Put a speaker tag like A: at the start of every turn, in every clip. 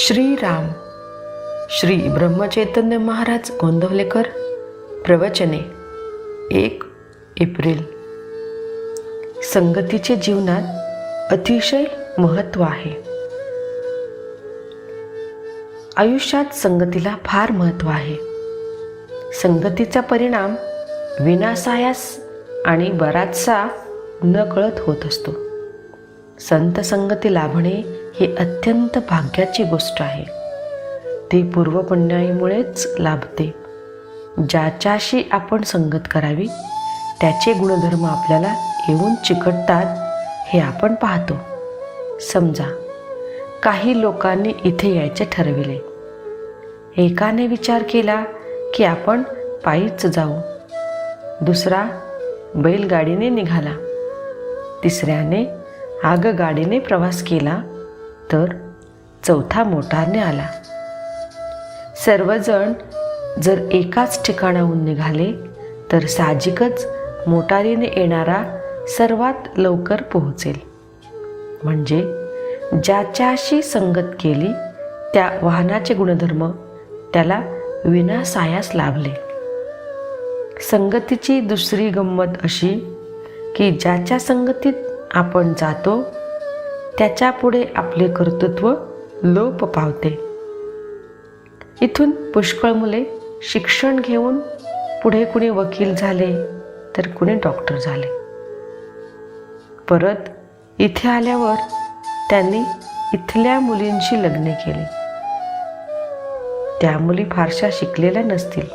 A: श्रीराम. श्री ब्रह्मचैतन्य महाराज गोंदवलेकर. प्रवचने. एक एप्रिल. संगतीचे जीवनात अतिशय महत्त्व आहे. आयुष्यात संगतीला फार महत्त्व आहे. संगतीचा परिणाम विनासायास आणि बराचसा नकळत होत असतो. संत संगती लाभणे ही अत्यंत भाग्याची गोष्ट आहे. ती पूर्वपुण्याईमुळेच लाभते. ज्याच्याशी आपण संगत करावी त्याचे गुणधर्म आपल्याला येऊन चिकटतात हे आपण पाहतो. समजा काही लोकांनी इथे यायचे ठरविले. एकाने विचार केला की आपण पायीच जाऊ. दुसरा बैलगाडीने निघाला. तिसऱ्याने आगगाडीने प्रवास केला. तर चौथा मोटारने आला. सर्वजण जर एकाच ठिकाणाहून निघाले तर साहजिकच मोटारीने येणारा सर्वात लवकर पोहोचेल. म्हणजे ज्याच्याशी संगत केली त्या वाहनाचे गुणधर्म त्याला विनासायास लाभले. संगतीची दुसरी गंमत अशी की ज्याच्या संगतीत आपण जातो त्याच्यापुढे आपले कर्तृत्व लोप पावते. इथून पुष्कळ मुले शिक्षण घेऊन पुढे कुणी वकील झाले तर कुणी डॉक्टर झाले. परत इथे आल्यावर त्यांनी इथल्या मुलींशी लग्न केले. त्या मुली फारशा शिकलेल्या नसतील.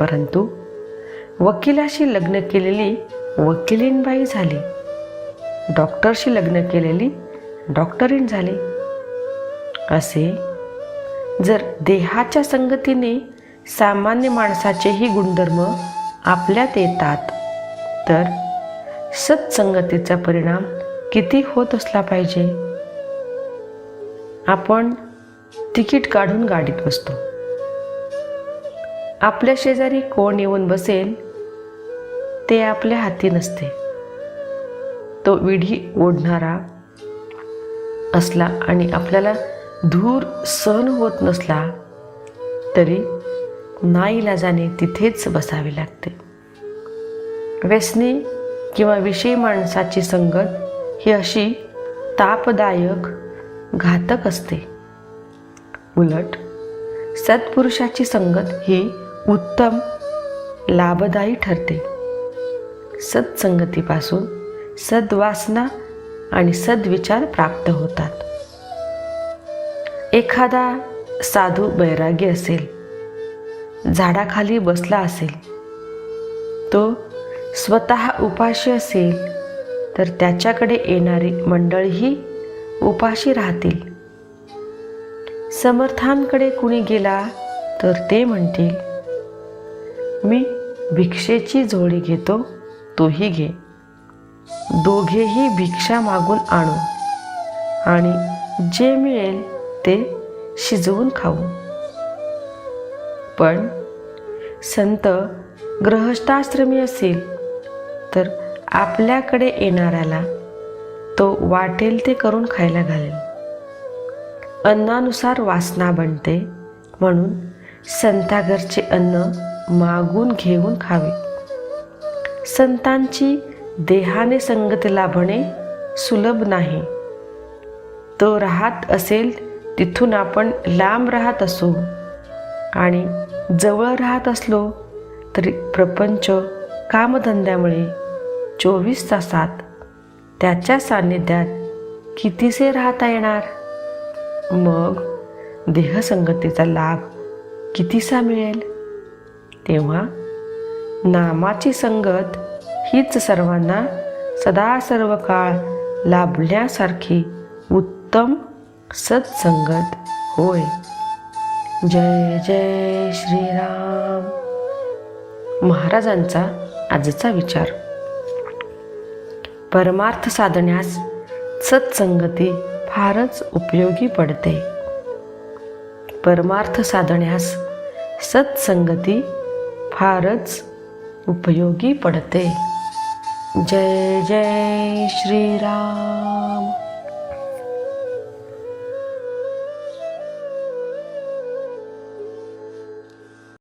A: परंतु वकिलाशी लग्न केलेली वकिलीनबाई झाली. डॉक्टरशी लग्न केलेली डॉक्टरीण झाली. असे जर देहाच्या संगतीने सामान्य माणसाचेही गुणधर्म आपल्यात येतात तर सत्संगतीचा परिणाम किती होत असला पाहिजे? आपण तिकीट काढून गाडीत बसतो. आपल्या शेजारी कोण येऊन बसेल ते आपल्या हाती नसते. तो विढी ओढणारा असला आणि आपल्याला धूर सहन होत नसला तरी नाईलाजाने तिथेच बसावे लागते. व्यसनी किंवा विषयी माणसाची संगत ही अशी तापदायक घातक असते. उलट सत्पुरुषाची संगत ही उत्तम लाभदायी ठरते. सत्संगतीपासून सद्वासना आणि सद्विचार प्राप्त होतात. एखादा साधू बैरागी असेल झाडाखाली बसला असेल तो स्वतः उपाशी असेल तर त्याच्याकडे येणारी मंडळीही उपाशी राहतील. समर्थांकडे कुणी गेला तर ते म्हणतील मी भिक्षेची झोळी घेतो तोही घे. दोघेही भिक्षा मागून आणू. आणि जे मिळेल ते शिजवून खाऊ. पण संत ग्रहस्थाश्रमी असेल तर आपल्याकडे येणाऱ्याला तो वाटेल ते करून खायला घालेल. अन्नानुसार वासना बनते म्हणून संताघरचे अन्न मागून घेऊन खावे. संतांची देहाने संगती लाभणे सुलभ नाही. तो राहत असेल तिथून आपण लांब राहत असो आणि जवळ राहत असलो तरी प्रपंच कामधंद्यामुळे चोवीस तासात त्याच्या सान्निध्यात कितीसे राहता येणार? मग देहसंगतीचा लाभ कितीसा मिळेल? तेव्हा नामाची संगत हीच सर्वांना सदा सर्व काळ लाभण्यासारखी उत्तम सत्संगत होय. जय जय श्रीराम. महाराजांचा आजचा विचार. परमार्थ साधण्यास सत्संगती फारच उपयोगी पडते. परमार्थ साधण्यास सत्संगती फारच उपयोगी पडते. जय जय श्रीराम।